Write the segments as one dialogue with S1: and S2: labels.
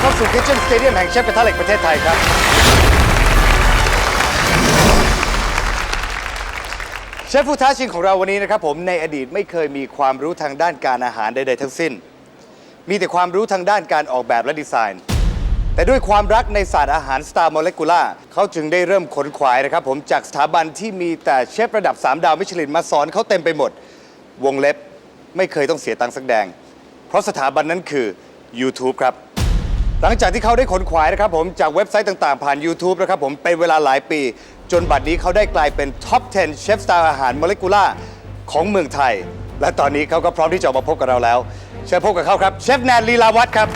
S1: เข้าสู่ Kitchen Stadium แห่งเชฟกระทะเหล็กประเทศไทยครับ เชฟผู้ท้าชิงของเราวันนี้นะครับผมในอดีตไม่เคยมีความรู้ทางด้านการอาหารใดๆทั้งสิ้น มีแต่ความรู้ทางด้านการออกแบบและดีไซน์ แต่ด้วยความรักในศาสตร์อาหารสตาร์โมเลกุล่าเขาจึงได้เริ่มขนขวายนะครับผมจากสถาบันที่มีแต่เชฟระดับ 3 ดาวมิชลินมาสอนเขาเต็มไปหมด วงเล็บไม่เคยต้องเสียตังค์สักแดง เพราะสถาบันนั้นคือ YouTube ครับ หลังจากที่เขาได้ขนขวายนะครับผมจากเว็บไซต์ต่างๆ ผ่าน YouTube นะครับผมเป็นเวลาหลายปี จนบัดนี้เขาได้กลายเป็นท็อป 10 เชฟสตาร์อาหารโมเลกุล่าของเมืองไทย และตอนนี้เขาก็พร้อมที่จะมาพบกับเราแล้ว เชิญพบกับเขาครับ เชฟแนนลีลาวัตครับ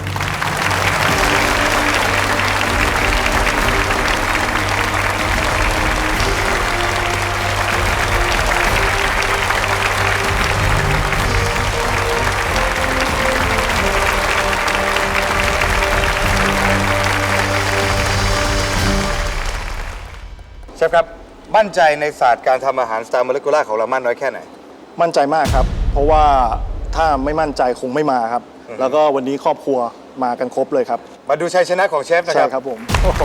S1: มั่นใจในศาสตร์การทำอาหารสตาร์โมเลกุล่าของเรามากน้อยแค่ไหน
S2: มั่นใจมากครับ เพราะว่าถ้าไม่มั่นใจคงไม่มาครับ แล้วก็วันนี้ครอบครัวมากันครบเลยครับ
S1: มาดูชัยชนะของเชฟนะค
S2: ใช่
S1: รับ
S2: ครับผม
S1: โอ้โห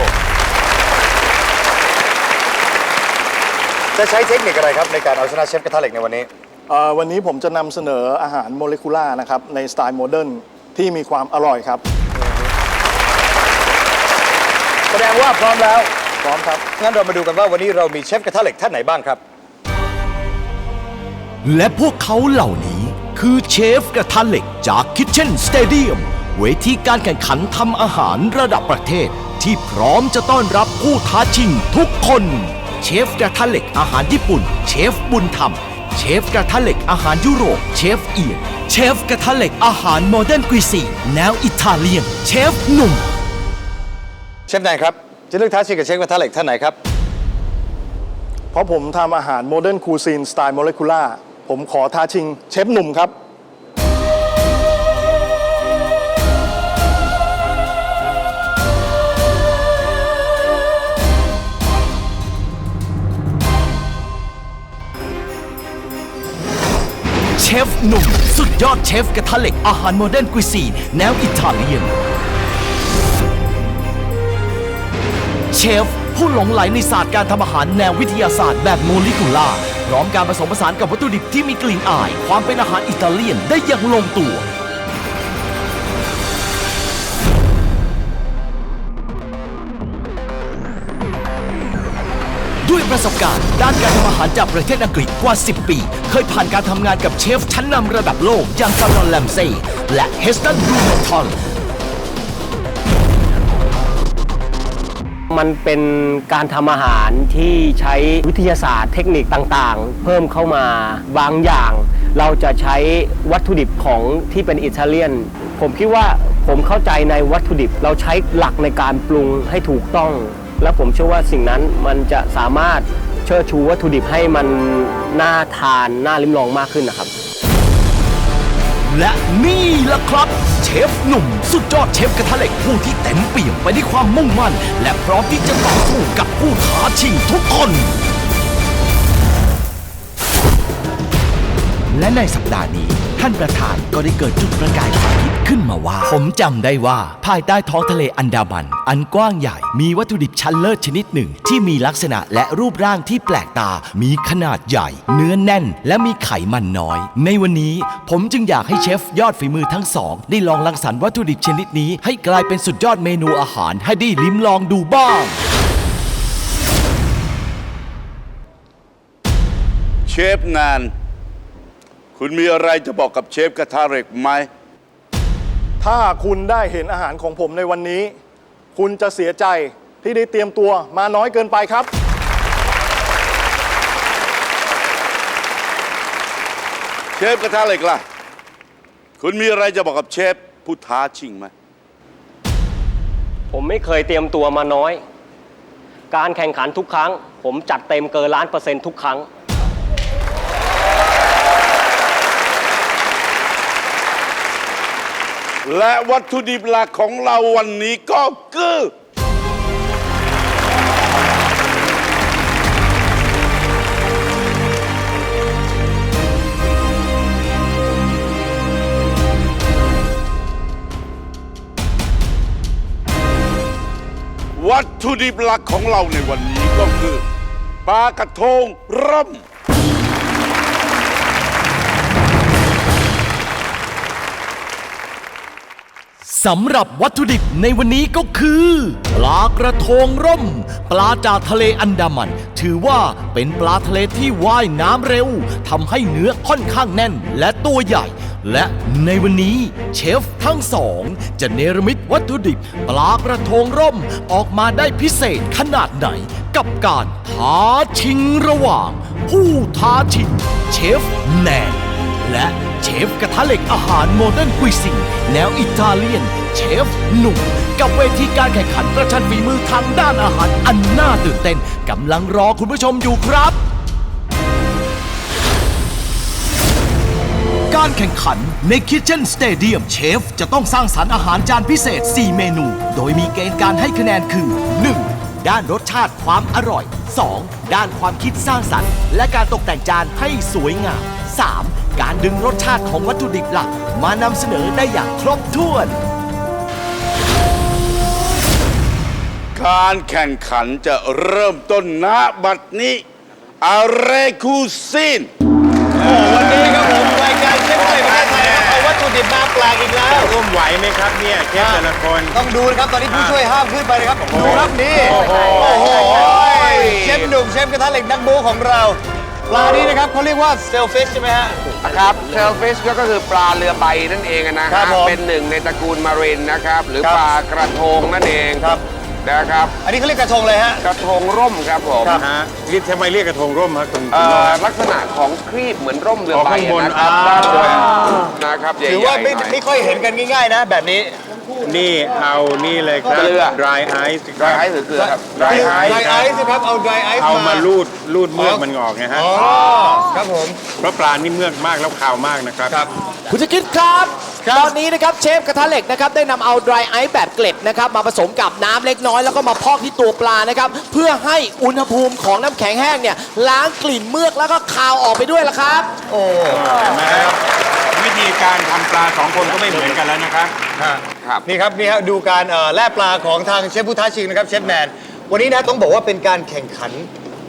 S1: จะใช้เทคนิคอะไรครับในการเอาชนะเชฟกระทะเหล็กในวันนี้
S2: เอ่อวันนี้ผมจะนำเสนออาหารโมเลกุล่านะครับในสไตล์โมเดิร์นที่มีความอร่อยครับ
S1: แสดงว่าพร้อมแล้ว
S2: พร้อมครับ
S1: งั้นเรามาดูกันว่าวันนี้เรามีเชฟกระทะเหล็กท่านไหนบ้างครับ
S3: และพวกเขาเหล่านี้คือเชฟกระทะเหล็กจาก Kitchen Stadium เวทีการแข่งขันทำอาหารระดับประเทศ ที่พร้อมจะต้อนรับผู้ท้าชิงทุกคน เชฟกระทะเหล็กอาหารญี่ปุ่น เชฟบุญธรรม เชฟกระทะเหล็กอาหารยุโรป เชฟเอียน เชฟกระทะเหล็กอาหารโมเดิร์นกุยซีแนวอิตาเลียน เชฟหนุ่ม
S1: เชฟแนนครับ จะเลือกท้าชิงกับเชฟกระทะเหล็กท่านไหนครับ
S2: เพราะผมทำอาหารโมเดิร์นคูซีนสไตล์โมเลกุล่าผมขอท้าชิงเชฟหนุ่มครับ
S3: เชฟหนุ่ม สุดยอดเชฟกระทะเหล็กอาหารโมเดิร์นกุยซีนแนวอิตาเลียน เชฟ ผู้หลงไหลในศาสตร์การทำอาหารแนววิทยาศาสตร์แบบโมเลกุล่าร์พร้อมการผสมผสานกับวัตถุดิบที่มีกลิ่นอาย ความเป็นอาหารอิตาเลียนได้อย่างลงตัว ด้วยประสบการณ์ ด้านการทำอาหารจากประเทศอังกฤษกว่า 10 ปี เคยผ่านการทำงานกับเชฟชั้นนำระดับโลกอย่างซารอนแลมเซ่และเฮสตันบรูเมทอน
S4: มันเป็นการทำอาหารที่ใช้วิทยาศาสตร์เทคนิคต่างๆ เพิ่มเข้ามาบางอย่าง เราจะใช้วัตถุดิบของที่เป็นอิตาเลียน ผมคิดว่าผมเข้าใจในวัตถุดิบ เราใช้หลักในการปรุงให้ถูกต้อง และผมเชื่อว่าสิ่งนั้นมันจะสามารถเชิดชูวัตถุดิบให้มันน่าทานน่าลิ้มลองมากขึ้นนะครับ
S3: และนี่แหละครับ เชฟหนุ่ม สุดยอดเชฟกระทะเหล็กผู้ที่เต็มเปี่ยมไปด้วยความมุ่งมั่น และพร้อมที่จะต่อสู้กับผู้ท้าชิงทุกคน และในสัปดาห์นี้ ท่านประธานก็ได้เกิดจุดประกายความคิดขึ้นมาว่า ผมจำได้ว่า ภายใต้ท้องทะเลอันดามัน อันกว้างใหญ่ มีวัตถุดิบชั้นเลิศชนิดหนึ่ง ที่มีลักษณะและรูปร่างที่แปลกตา มีขนาดใหญ่ เนื้อแน่น และมีไขมันน้อย ในวันนี้ผมจึงอยากให้เชฟยอดฝีมือทั้งสองได้ลองรังสรรค์วัตถุดิบชนิดนี้ ให้กลายเป็นสุดยอดเมนูอาหาร ให้ได้ลิ้มลองดูบ้าง
S5: เชฟนาน คุณมีอะไรจะบอกกับเชฟกระทะเหล็กไหม
S2: ถ้าคุณได้เห็นอาหารของผมในวันนี้ คุณจะเสียใจที่ได้เตรียมตัวมาน้อยเกินไปครับ
S5: เชฟกระทะเหล็กล่ะ คุณมีอะไรจะบอกกับเชฟผู้ท้าชิงไหม
S4: ผมไม่เคยเตรียมตัวมาน้อย การแข่งขันทุกครั้ง ผมจัดเต็มเกินล้านเปอร์เซ็นต์ทุกครั้ง
S5: และวัตถุดิบหลักของเราวันนี้ก็คือ
S3: เถุ
S5: ดิบหลักของเราในวันนี้ก็คือปลากระทงร่ม
S3: สำหรับวัตถุดิบในวันนี้ก็คือ ปลากระทงร่ม ปลาจากทะเลอันดามัน ถือว่าเป็นปลาทะเลที่ว่ายน้ำเร็วทำให้เนื้อค่อนข้างแน่นและตัวใหญ่ และในวันนี้เชฟทั้งสอง จะเนรมิตวัตถุดิบ ปลากระทงร่มออกมาได้พิเศษขนาดไหน กับการท้าชิงระหว่าง ผู้ท้าชิงเชฟแนน และเชฟกระทะเหล็กอาหารโมเดิร์นคุยซิงแนวอิตาเลียน เชฟหนุ่ม กับเวทีการแข่งขันประชันฝีมือทางด้านอาหารอันน่าตื่นเต้นกำลังรอคุณผู้ชมอยู่ครับ การแข่งขันใน Kitchen Stadium เชฟจะต้องสร้างสรรค์อาหารจานพิเศษ 4 เมนู โดยมีเกณฑ์การให้คะแนนคือ 1. ด้านรสชาติความอร่อย 2. ด้านความคิดสร้างสรรค์ และการตกแต่งจานให้สวยงาม 3. การดึงรสชาติของวัตถุดิบหลัก มานำเสนอได้อย่างครบถ้วน
S5: การแข่งขันจะเริ่มต้นณบัดนี้อาเรคูซิน
S1: วันนี้ครับผมรายการเชฟไทยประเทศไทยครับเอาวัตถุดิบมาแปลกอีกแล้ว
S6: ร่วมไหวไหมครับเนี่ยเชฟแต่ละคน
S1: ต้องดูนะครับ ตอนนี้ผู้ช่วยห้ามขึ้นไปนะครับ ดูครับนี่ โอ้โห เชฟหนุ่มเชฟกระทะเหล็กนักบูของเรา ปลานี้นะครับเขาเรียกว่าเซลฟิชใช่ไหมฮะ
S7: นะครับเซลฟิชก็คือปลาเรือใบนั่นเองนะ
S1: ครั
S7: ฮะ
S1: บผม
S7: เป็นหนึ่งในตระกูลมารินนะครับ หรือ
S1: ครับ
S7: ปลากระทงนั่นเอง
S1: ครับ
S7: นะครับ
S1: อันนี้เขาเรียกกระทงเลยฮะ
S7: กระทงร่มครับผม
S6: ฮะเรียกทำไมเรียกกระทงร่มครับคุณ
S7: เอ่
S6: คุณโล
S7: อ
S6: ครับ
S7: ลักษณะของครีบเหมือนร่มเรือ
S6: อ๋อ
S7: ใบ
S6: ข้างบน
S7: นะครับ
S6: อ่า
S7: ด้านบนนะครับใหญ่ๆ
S1: ถือว่าไม่
S7: หน่อย
S1: ไม่ค่อยเห็นกันง่ายๆนะ แบบนี้
S6: นี่เอานี่เลยครับ
S7: เกลือ
S6: dry ice ค
S7: ดรา
S6: รับ
S7: ยไอซ์หรือเกลือครับ
S6: dry
S1: ได
S6: ice
S1: ไอซ์ครับเอาไดไอซ์
S6: เอา
S1: มา
S6: มาลูดลูดเมือกมันออกไงฮะ
S1: อ๋อครับผม
S6: เพราะปลานี่เมือกมากแล้วขาวมากนะครับ
S8: คุณจะคิดครับ ตอนนี้นะครับเชฟกระทะเหล็กนะครับได้นำเอา dry ice แบบเกล็ดนะครับมาผสมกับน้ำเล็กน้อยแล้วก็มาพอกที่ตัวปลานะครับเพื่อให้อุณหภูมิของน้ำแข็งแห้งเนี่ยล้างกลิ่นเมือกแล้วก็คาวออกไปด้วยละครับ
S1: โอ้
S6: เห็นไหมครับวิธี การทำปลาสองคนก็ไม่เหมือนกันแล้วนะครับ
S7: ครับ
S1: นี่ครับนี่ครับดูการเอ่อแล่ปลาของทางเชฟผู้ท้าชิงนะครับเชฟแมนวันนี้นะต้องบอกว่าเป็นการแข่งขัน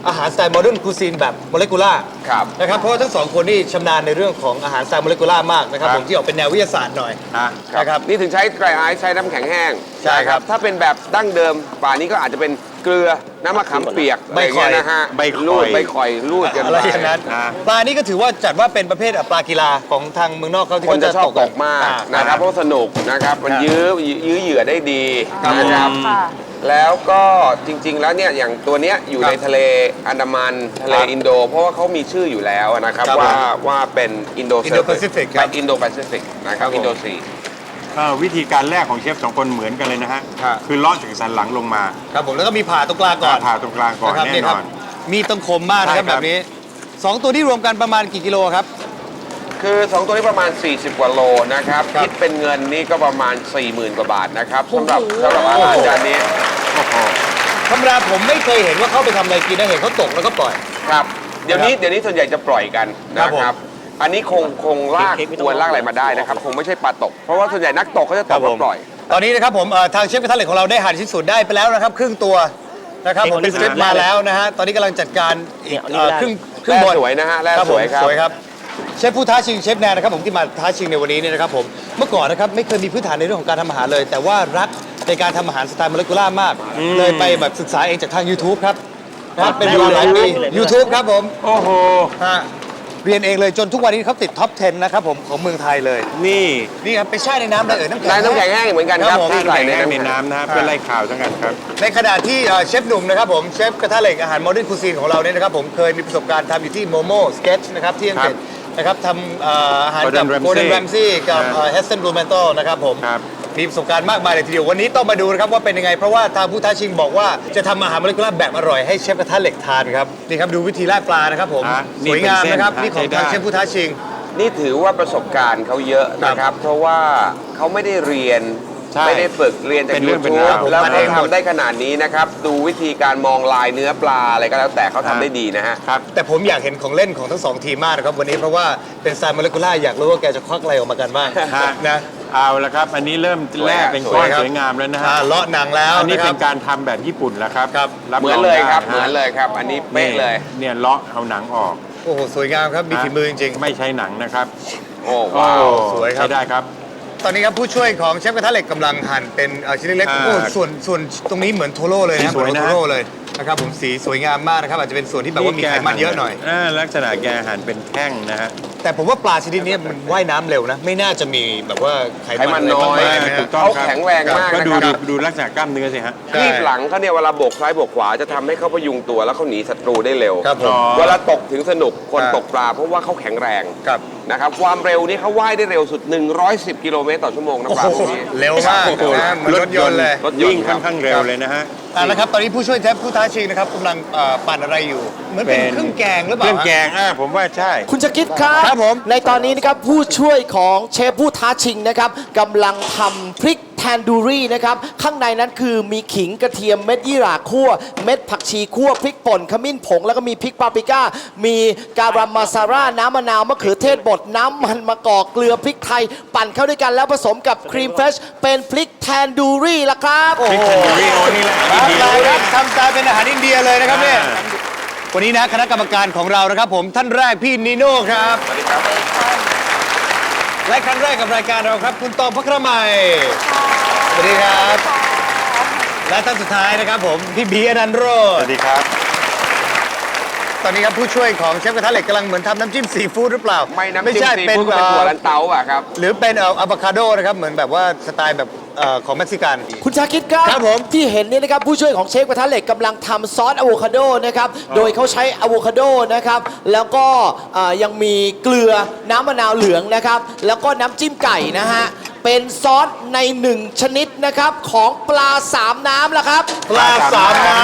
S1: อาหารสไตล์โมเดิร์นคูซีนแบบโมเลกุล่า
S7: ครับ
S1: นะครับเพราะว่าทั้งสองคนนี่ชำนาญในเรื่องของอาหารสไตล์โมเลกุล่ามากนะครับ
S6: ครับ
S1: ผมที่ออกเป็นแนววิทยาศาสตร์หน่อย
S6: ฮะ
S1: นะครับ
S7: นี่ถึงใช้ดรายไอซ์ใช้น้ำแข็งแห้ง
S1: ใช่ครับ
S7: นะถ้าเป็นแบบดั้งเดิมป่านี้ก็อาจจะเป็น เกลือน้ำมะขามเปียกอะไรอย่างเงี้ยนะฮะ
S6: ใบข่อย
S7: ลูดใบข่อยลูดกัน
S1: อะไร
S7: ไป
S1: อย่างนั้น
S6: อ่า
S1: ปลานี่ก็ถือว่าจัดว่าเป็นประเภทปลากีฬาของทางเมืองนอกเขาที่
S7: คน
S1: เขา
S7: จะ
S1: จะ
S7: ชอบ
S1: ตก
S7: ต
S1: กัน
S7: กมาก
S1: อ่า
S7: นะครับเพราะสนุกนะครับมันยื้อยื้อเหยื่อได้ดี
S1: ครับ
S7: นะครับ
S9: ค่ะ
S7: แล้วก็จริง ๆ แล้วเนี่ยอย่างตัวเนี้ยอยู่ในทะเลอันดามันทะเลอินโด เพราะว่าเขามีชื่ออยู่แล้วนะครับ
S1: ครับ
S7: ว่าว่าเป็นอินโด
S1: Indo-Pacific ครับ
S7: อินโดแปซิฟิกนะครับอินโดซี
S6: เอ่อวิธีการแรกของเชฟสองคนเหมือนกันเลยนะฮะ
S1: ครับ
S6: คือเลาะจากสันหลังลงมา
S1: ครับผมแล้วก็มีผ่าตรงกลางก่อน
S6: ผ่าตรงกลางก่อน
S1: นะครับ
S6: แน่
S1: นี่
S6: น
S1: ครับ
S6: อน
S1: มีตรงคมมากนะครับ
S6: ใช่ค
S1: แบ
S6: รับ
S1: บนี้สองตัวที่รวมกันประมาณกี่กิโลครับ
S7: คือ 2 ตัวนี้ประมาณ 40 กว่าโลนะครับ
S1: ครับ
S7: คิดเป็นเงินนี่ก็ประมาณ 40,000 กว่าบาทนะครับสำหรับสำหรับอาหารจานนี้
S6: โอ้โห
S1: ธรรมดาผมไม่เคยเห็นว่าเขาไปทำอะไรกินนะเห็นเขาตกแล้วก็ปล่อย
S7: ครับ เดี๋ยวนี้เดี๋ยวนี้ส่วนใหญ่จะปล่อยกัน
S1: ครั
S7: นะ
S1: บผม
S7: ครับ อันนี้คงคงลากอวนลากอะไรมาได้นะครับ คงไม่ใช่ปลาตก เพราะว่าส่วนใหญ่นักตกเขาจะตกแล้วปล่อย
S1: ตอนนี้นะครับผมเอ่อทางเชฟกระทะเหล็กของเราได้หั่นชิ้นส่วนได้ไปแล้วนะครับ ครึ่งตัวนะครับผมเป็นสเต็ปมาแล้วนะฮะตอนนี้กำลังจัดการอีกเอ่อครึ่งครึ่งบน
S7: แร่สวยนะฮะแร่
S1: ครับผม
S7: สวยครับ
S1: สวยครับเชฟผู้ท้าชิงเชฟแนนนะครับผมที่มาท้าชิงในวันนี้เนี่ยนะครับผมเมื่อก่อนนะครับไม่เคยมีพื้นฐานในเรื่องของการทำอาหารเลย แต่ว่ารักในการทำอาหารสไตล์โมเลกุล่ามาก เลยไปแบบศึกษาเองจากทาง YouTube ครับนะครับเป็นเวลาหลายปี YouTube ครับผม
S6: โอ้โห
S1: ฮะ เรียนเองเลยจนทุกวันนี้เขาติดท็อป 10 นะครับผมของเมืองไทยเลย
S6: นี่
S1: นี่ครับไปแช่ในน้ำได้เอ่ยน้ำแข็ง
S7: นายน้ำแข็งแห้งเหมือนกันครับ
S1: ผม
S7: ที่
S6: ใส่
S7: ใส่
S6: ใน
S7: ใน
S6: ใน
S7: น้ำ
S6: น้ำนะฮะเพื่อไล่ข่าวทั้งกันครับ
S1: ในขณะที่เอ่อเชฟหนุ่มนะครับผมเชฟกระทะเหล็กอาหารโมเดิร์นคูซีนของเราเนี่ยนะครับผมเคยมีประสบการณ์ทำอยู่ที่โมโม่สเก็ตนะครับที่อังกฤษนะครับทำเอ่ออาหารกับ
S6: Gordon Ramsay
S1: โกลเด้นแรมซี่กับ
S6: ครับ
S1: เฮสเซนบลูเมนโตนะครับผม
S6: ครับ
S1: มีประสบการณ์มากมายเลยทีเดียววันนี้ต้องมาดูนะครับว่าเป็นยังไง เพราะว่าทางผู้ท้าชิงบอกว่าจะทำอาหารโมเลกุลาร์แบบอร่อยให้เชฟกระทะเหล็กทานครับนี่ครับดูวิธีแล่ปลานะครับผม
S6: อะ
S1: สวยงาม
S6: นี่เป็นเส้น
S1: นะครับ
S6: อะ
S1: นี่ของ
S6: ใช้ได้
S1: ทางเชฟผู้ท้าชิง
S7: นี่ถือว่าประสบการณ์เขาเยอะนะครับ เพราะว่าเขาไม่ได้เรียน
S6: ใช่
S7: ไม่ได้ฝึกเรียนจาก
S6: เป็นเรื่
S7: ยู
S6: องเป็น
S7: ทูบ
S6: ราว
S7: แล้ว
S1: มัน
S7: เขา
S1: เองหมด
S7: ทำได้ขนาดนี้นะครับ ดูวิธีการมองลายเนื้อปลาอะไรก็แล้วแต่เขาทำได้ดีนะฮะ
S6: ครับ
S1: แต่ผมอยากเห็นของเล่นของทั้งสองทีมมากนะครับวันนี้เพราะว่าเป็นสไตล์โมเลกุลาร์อยากรู้ว่าแกจะควักอะไรออกมากันบ้าง
S6: ฮะ
S1: นะ
S6: เอาละครับ อันนี้เริ่มแรกเป็นก้อนสวยงามแล้วนะฮะ
S1: อ่าเลาะหนังแล้ว
S6: อันนี้ะ
S1: ค
S6: เป็
S1: รับ
S6: นการทำแบบญี่ปุ่นแล้วครับ
S1: ครับ
S6: รับ
S7: เหมือน
S6: ง
S7: เลยครับ
S6: ได้
S7: เหมือนเลยครับ อันนี้เป๊ะเลย
S6: เนี่ยเลาะเอาหนังออก
S1: โอ้โหสวยงามครับมีฝีมือจริง
S6: ไม่ใช้หนังนะครับ
S7: โอ้ว้าว
S6: โอ้
S1: สวยครับ
S6: ใช้ได้ครับ
S1: ๆตอนนี้ครับผู้ช่วยของเชฟกระทะเหล็กกำลังหั่นเป็นเอ่อชิ้นเล็กๆ
S6: อ่า
S1: โอ้ส่วนส่วนตรงนี้เหมือนโทโร่เลยนะ
S6: สีสวย
S1: เหมือ
S6: นะ
S1: โทโร่เลย นะครับผมสีสวยงามมากนะครับอาจจะเป็นส่วนที่แบบว่ามีไขมันเยอะหน่อยา
S6: ลักษณะแกหั่นเป็นแท่งนะฮะ
S1: แต่ผมว่าปลาชนิดนี้มันว่ายน้ำเร็วนะ ไม่น่าจะมีแบบว่าไข
S7: ไขมั
S1: มัน
S7: นน้อยะ
S1: ไรมากมายนะ
S6: ถูกต้อง
S7: เขา
S6: ครับ
S7: แข็งแรงมาก
S6: ก็
S7: นะ
S6: ดู
S7: ค
S6: ดู
S7: รับ
S6: ดูลักษณะกล้ามเนื้อสิฮะ
S1: ใช่
S7: คีบหลังเขาเนี่ยเวลาโบกซ้ายโบกขวาจะทำให้เขาพยุงตัวแล้วเขาหนีศัตรูได้เร็ว
S1: ครับผม
S6: อ๋อ
S7: เวลาตกถึงสนุกคน
S1: ครับ
S7: ตกปลาเพราะว่าเขาแข็งแรง
S1: ครับ
S7: นะครับความเร็วนี่เขาว่ายได้เร็วสุด 110 กิโลเมตรต่อชั่วโมงนะ
S1: โอ้
S7: ปลา
S1: โห
S7: พวกนี้
S1: เร็วมากนะเหมือนรถยนต์เลย
S7: รถยนต์
S6: วิ่งค่อนข้างเร็วเลยนะฮะ
S1: อ่าแล้วครับตอนนี้ผู้ช่วยเชฟผู้ท้าชิงนะครับกำลังเอ่อปั่นอะไรอยู่เหมือนเป็น
S6: เป็น
S1: เครื่องแกงหรือเป
S6: เค
S1: ล่า
S6: รื่องแกงอะผมว่าใช่
S8: คุณจะคิดครับ
S1: ครับผม
S8: ในตอนนี้นะครับผู้ช่วยของเชฟผู้ท้าชิงนะครับกำลังทำพริก แทนดูรี่นะครับ ข้างในนั้นคือมีขิงกระเทียมเม็ดยี่หร่าคั่ว เม็ดผักชีคั่วพริกป่นขมิ้นผง แล้วก็มีพริกปาปริก้า มีการามาซาร่า น้ำมะนาวมะเขือเทศบดน้ำมันมะกอกเกลือพริกไทย ปั่นเข้าด้วยกันแล้วผสมกับครีมเฟรชเป็นพริกแทนดูรี่ละครับ
S6: พริกแทนดูรี่โอ้นี่แหละ
S1: ค
S6: อิ
S1: รั
S6: น
S1: บ
S6: เดีย
S1: เราครับทำกลายเป็นอาหารอินเดียเลยนะครับเนี่ย
S6: อ่า
S1: วันนี้นะคณะกรรมการของเรานะครับ ผมท่านแรกพี่นิโน่ครับ
S7: สวัสดีครับ
S1: และครั้งแรกกับรายการเราครับ คุณตองพักระไมยส วัสดีครับ และท่านสุดท้ายนะครับผม พี่บีอนันต์โร
S6: ส
S1: จ
S6: วั
S1: น์
S6: สดีครับ
S1: ตอนนี้ครับผู้ช่วยของเชฟกระทะเหล็กกำลังเหมือนทำน้ำจิ้มซีฟู้ดหรือเปล่า
S7: ไม่น้ำจิ้ม
S1: ใช่
S7: ซี
S1: เป็น
S7: ฟู้ดก็เป็น
S1: เอ่อ
S7: ถั่วลันเตาอะครับ
S1: หรือเป็นเอ่ออะโวคาโดนะครับ เหมือนแบบว่าสไตล์แบบเอ่อของเม็กซิกัน
S8: คุณชาคิดครับ
S1: ครับผม
S8: ที่เห็นเนี่ยนะครับ ผู้ช่วยของเชฟกระทะเหล็กกำลังทำซอสอะโวคาโดนะครับ โดยเขาใช้อะโวคาโดนะครับ แล้วก็เอ่อยังมีเกลือน้ำมะนาวเหลืองนะครับ แล้วก็น้ำจิ้มไก่นะฮะ เป็นซอสในหนึ่งชนิดนะครับของปลาสามน้ำละครับ
S1: ปลาสามน้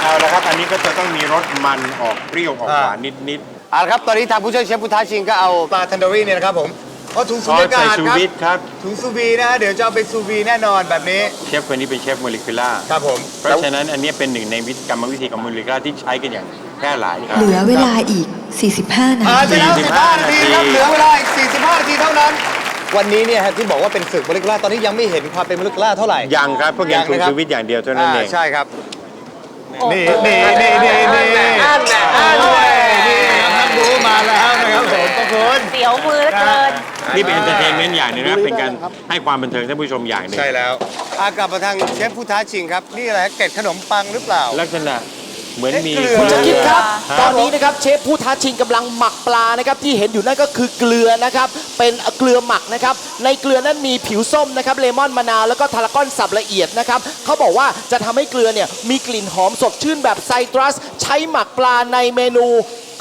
S6: เอาละครับ อันนี้ก็จะต้องมีรสมันออกเปรี้ยวออกหวานนิดำ
S1: เอาละครับตอนนี้ทางผู้ช่วยเชฟผู้ท้าชิงก็เอาปลาทันดอรี่เนี่ยนะครับผมเอาถุง
S6: ๆซ
S1: สู
S6: อ
S1: ญ
S6: ส
S1: ญากา
S6: ใส่
S1: ศ
S6: ซู
S1: ครับ
S6: วิตครับ
S1: ถุงซูวีนะฮะเดี๋ยวจะเอาไปซูวีแน่นอนแบบนี้
S6: เชฟคนนี้เป็นเชฟโมเลกุล่า
S1: ครับผม
S6: เพราะฉะนั้นอันนี้เป็นหนึ่งในวิธีกรรมวิธีของโมเลกุล่าที่ใช้กันอย่างแพร่หลายครับ
S9: เหลือเวลาอีก 45 นา
S1: ผ่านไป
S9: ที
S1: แล้ว
S6: 45
S1: 15นาทีครับ
S6: นาที
S1: เหลือเวลาอีก 45 นาทีเท่านั้น วันนี้เนี่ยฮะที่บอกว่าเป็นศึกโมเลกุลาร์ตอนนี้ยังไม่เห็นความเป็นโมเลกุลาร์เท่าไหร่
S6: ยังครับพวกยัง
S1: ยัง
S6: ถูก
S1: นะครับ
S6: ซูวิตอย่างเดียวเท่านั้น
S1: อ่า
S6: เอง
S1: ใช่ครับ นี่นี่นี่นี่นี่
S7: อันแหละอันแหละ
S1: โอ้ยนี่ครับท่านบูมาแล้วนะครับผมขอบคุณ
S10: เสียวมือเหลือเกิน
S6: นี่เป็นเอนเตอร์เทนเมนต์อย่างหนึงนะครับเป็นการให้ความบันเทิงท่านผู้ชมอย่างหนึ่ง
S1: ใช่แล้วอากลับมาทางเชฟผู้ท้าชิงครับ นี่อะไรฮะเกล็ดขนมปังหรือเปล่า
S6: ลักษณะ เหมือนมี
S1: เอ๊ะเกลือ
S8: คุณจะคิดครับ
S6: ครับ
S8: ตอนนี้นะครับเชฟผู้ท้าชิงกำลังหมักปลานะครับที่เห็นอยู่นั่นก็คือเกลือนะครับ เป็นเกลือหมักนะครับ ในเกลือนั้นมีผิวส้มนะครับเลมอนมะนาวแล้วก็ทารากอนสับละเอียดนะครับเขาบอกว่าจะทำให้เกลือเนี่ยมีกลิ่นหอมสดชื่นแบบไซตรัส ใช้หมักปลาในเมนู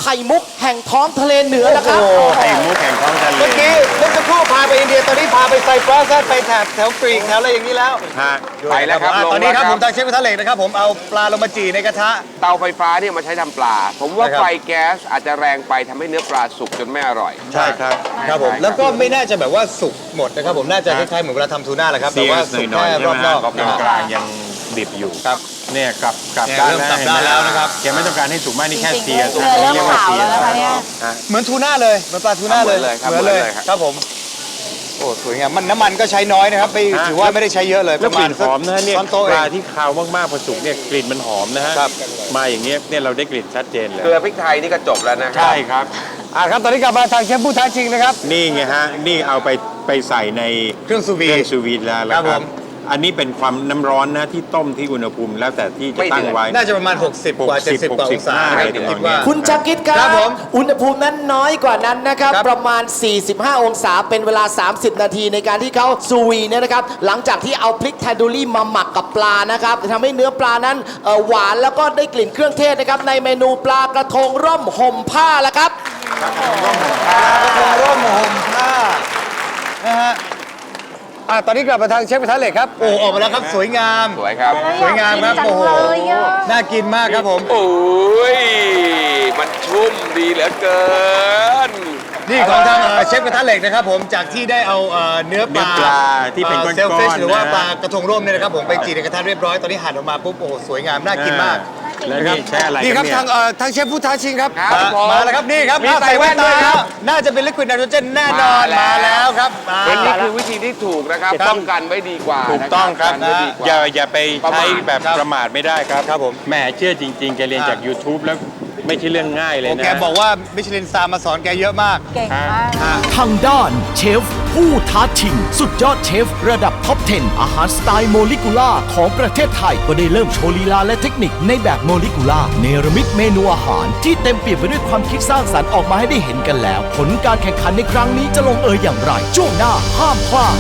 S8: ไข่มุกแห่งท้องทะเลเหนือนะครับ
S6: ไข่มุกแห่งท้องทะเล
S1: เมื่อกี้เมื่อสักครู่พาไปอินเดียตอนนี้พาไปไซปรัสแล้วไปแถบแถวกรีกแถวอะไรอย่างนี้แล้ว
S6: ฮะ
S7: ไปแล้วครับ
S1: อะ
S7: ลง
S1: ตอนนี้ครับ
S7: แล้ว
S1: ผมทางเชฟกระทะเหล็กนะครับผมเอาปลาลงมาจีในกระทะ
S7: เตาไฟฟ้าเนี่ยมาใช้ทำปลา ผมว่า
S1: นะครับ
S7: ไฟแก๊สอาจจะแรงไปทำให้เนื้อปลาสุกจนไม่อร่อย
S6: ใช่ครับ
S1: ครับผมแล้วก็ไม่น่าจะแบบว่าสุกหมดนะครับผมน่าจะคล้ายๆเหมือนเวลาทำทูน่าแหละครับแต่
S6: เสีย
S1: ว่า
S6: ห
S1: สุก
S6: น่อย
S1: แค่
S6: ๆใช่
S1: รอบ
S6: ไหม
S1: นอก
S6: รอบกลางๆยังดิบอยู่
S1: ครับ
S6: เนี่ยกลับกลับ
S1: เนี่ย
S6: ด้าน
S1: เริ่มกลับด้านแล้วนะครับ
S6: แกไม่ต้องการให้สุกมากนี่แค่
S10: จริงๆ
S6: เสีย
S10: เกลือเริ่มขาวแล้วนะคะเนี่ย
S1: เหมือนทูน่าเลยเหมือนปลาทูน่าเลย
S7: เหมือนเลยครับ
S1: เหมือนเลย
S7: เหมือนเลยครับ
S1: ครับผมโอ้สวยงามมันน้ำมันก็ใช้น้อยนะครับไม่ถือว่าไม่ได้ใช้เยอะเลย
S6: แล้วกลิ่นหอมนะฮะเนี่ย
S1: ช้อนโต๊ะ
S6: ป
S1: เอ
S6: ลาง ที่คาวมากๆพอสุกเนี่ยกลิ่นมันหอมนะฮะ
S1: ครับ
S6: มาอย่างเงี้ยเนี่ยเราได้กลิ่นชัดเจนเลย
S7: เกลือพริกไทยนี่ก็จบแล้วนะครั
S6: ใช่ครับ
S1: อะครับตอนนี้กลับมาทางเชฟผู้ท้าชิงนะครับ
S6: นี่ไงฮะ นี่เอาไปไปใส่ใน
S1: เครื่องซูวี
S6: เครื่องซูวีแล้ว
S1: ครับ
S6: ค
S1: ผ
S6: รับ
S1: ม
S6: อันนี้เป็นความน้ำร้อนนะที่ต้มที่อุณหภูมิ แล้วแต่ที่จะตั้งไว้
S1: น่าจะประมาณ 60 กว่า
S6: 60
S1: 70 กว่าองศา
S6: 65
S1: ครับคิดว่า
S8: คุณชาคิดครั
S1: ครับบ ผม
S8: อุณหภูมินั้นน้อยกว่านั้นนะครับ
S1: ครับ
S8: ประมาณ 45 องศาเป็นเวลา 30 นาทีในการที่เขาซูวีเนี่ยนะครับ หลังจากที่เอาพริกแทนดูรี่มาหมักกับปลานะครับทำให้เนื้อปลานั้นเอ่อหวานแล้วก็ได้กลิ่นเครื่องเทศนะครับ ในเมนูปลากระทงร่มห่มผ้าแล้วครับ
S1: กระทงร่มห่มผ้านะฮะ อะตอนนี้กลับมาทางเชฟกระทะเหล็กครับ โอ้ออกมาแล้วครับสวยงาม
S7: สวยครับ
S1: สวยงามครับ
S10: จัง
S1: โอ้โห
S10: เลยอะ
S1: น่ากินมากครับผม
S7: โอ้ย มันชุ่มดีเหลือเกิน
S1: นี่ของทางเอ่อเชฟกระทะเหล็กนะครับผมจากที่ได้เอาเอ่อเนื้อปลา
S6: เนื้อปลาที่เป็นก้อนๆ
S1: เซลฟิชหรือว่า
S6: นะ
S1: ปลากระทงร่มเนี่ยนะครับผมไปจีในกระทะเรียบร้อยตอนนี้หั่นออกมาปุ๊บโอ้โหสวยงามน่ากินมาก
S6: แล้วนี่ใช้อะไร
S1: นี่
S6: กั
S1: ครับ
S6: นเนี่ย
S1: ทางเอ่อทางเชฟผู้ท้าชิงครับ
S7: ครับผม
S1: มาแล้วครับนี่ครับ
S7: มี
S1: อ้าว
S7: ใส่แว่นด้วยครับ
S1: น่าจะเป็นลิควิดไนโตรเจนแน่นอนมาแล้วครับมา
S7: อันนี้คือวิธีที่ถูกนะครับป้องกันไว้ดีกว่า
S6: ถูกต้องครับ
S7: นะกันไว้ดีกว่า
S6: อย่าอย่าไป
S7: ประ
S6: ใช้
S7: มาท
S6: แบบ
S1: ครับ
S6: ประมาทไม่ได้ครับ
S1: ครับผม
S6: แหมเชื่อจริงๆแกเรียนจาก YouTube แล้ว ไม่ใช่เรื่องง่ายเลย
S1: โอ
S6: นะ
S1: แกบอกว่ามิชลินสตาร์มาสอนแกเยอะมาก
S10: เก่งมาก
S3: ทางด้านเชฟ ผู้ท้าชิง สุดยอดเชฟ ระดับท็อป 10 อาหารสไตล์โมลิกุล่าของประเทศไทย ก็ได้เริ่มโชว์ลีลาและเทคนิคในแบบโมลิกุล่าเนรมิตเมนูอาหาร ที่เต็มเปี่ยมไปด้วยความคิดสร้างสรรค์ออกมาให้ได้เห็นกันแล้ว ผลการแข่งขันในครั้งนี้จะลงเอยอย่างไรช่วงหน้าห้ามพลาด